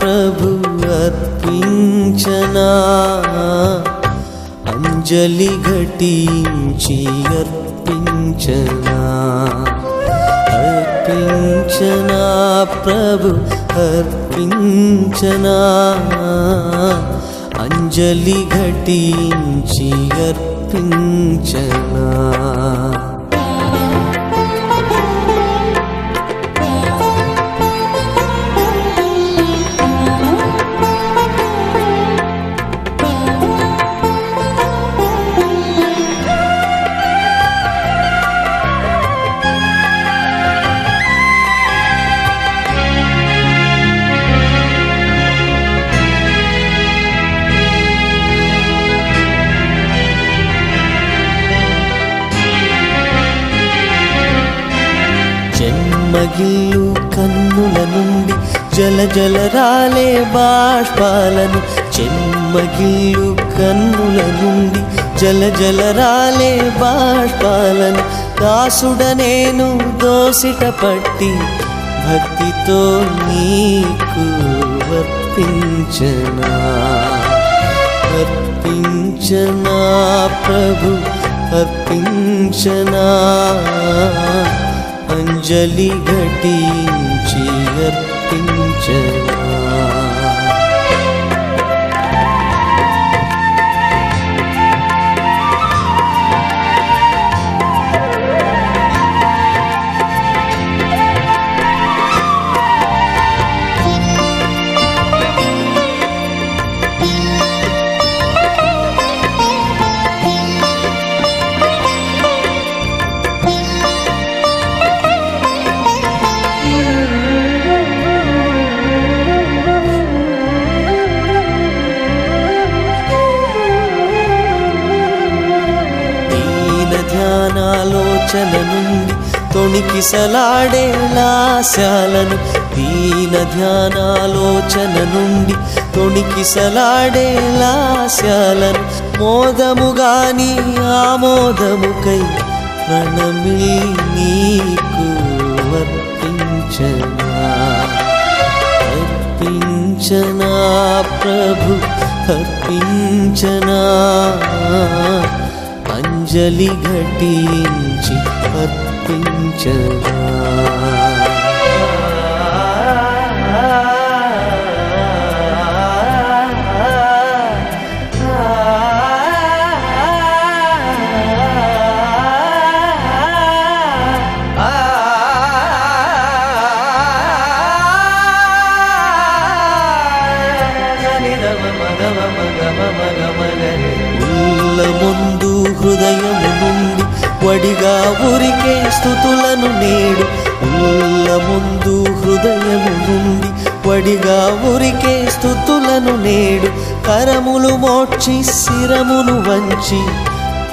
ప్రభు అర్పించనా. అంజలి ఘటించి అర్పించనా. అర్పించనా ప్రభు అర్పించనా. అంజలి ఘటించి అర్పించనా జన్మగిల్లు కన్నుల నుండి జల జల రాలే బాష్పాలను. చెమ్మగిల్లు కన్నుల నుండి జల జల రాలే బాష్పాలను. దాసుడ నేను దోసిట పట్టి భక్తితో నీకు వర్తించనా అర్పించనా ప్రభు అర్పించనా. అంజలి ఘటించి అర్పించనా ధ్యానాలోచన నుండి తొణికిసలాడే లాశాలను దీన ధ్యానాలోచన నుండి తొణికిసలాడే లాశాలను మోదము గాని ఆమోదముకై ప్రణమి నీకు వర్పించనా అర్పించనా ప్రభు అర్పించనా. అంజలి ఘటించి అర్పించనా. ఉల్ల ముందు హృదయం నుండి ఊరికే స్థుతులను నేడు ఉల్ల ముందు హృదయము ఉంది. వడిగా ఊరికే స్థుతులను నేడు కరములు మోడ్చి శిరమును వంచి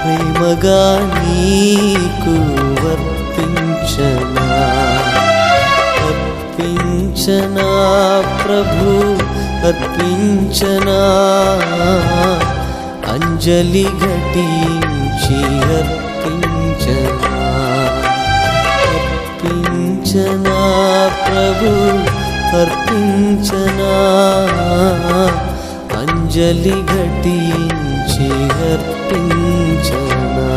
ప్రేమగా నీకు వర్పించనా అర్పించనా ప్రభు అర్పించనా. అంజలి ఘటించి అర్పించనా ప్రభు అర్పించనా? అంజలి ఘటించి అర్పించనా?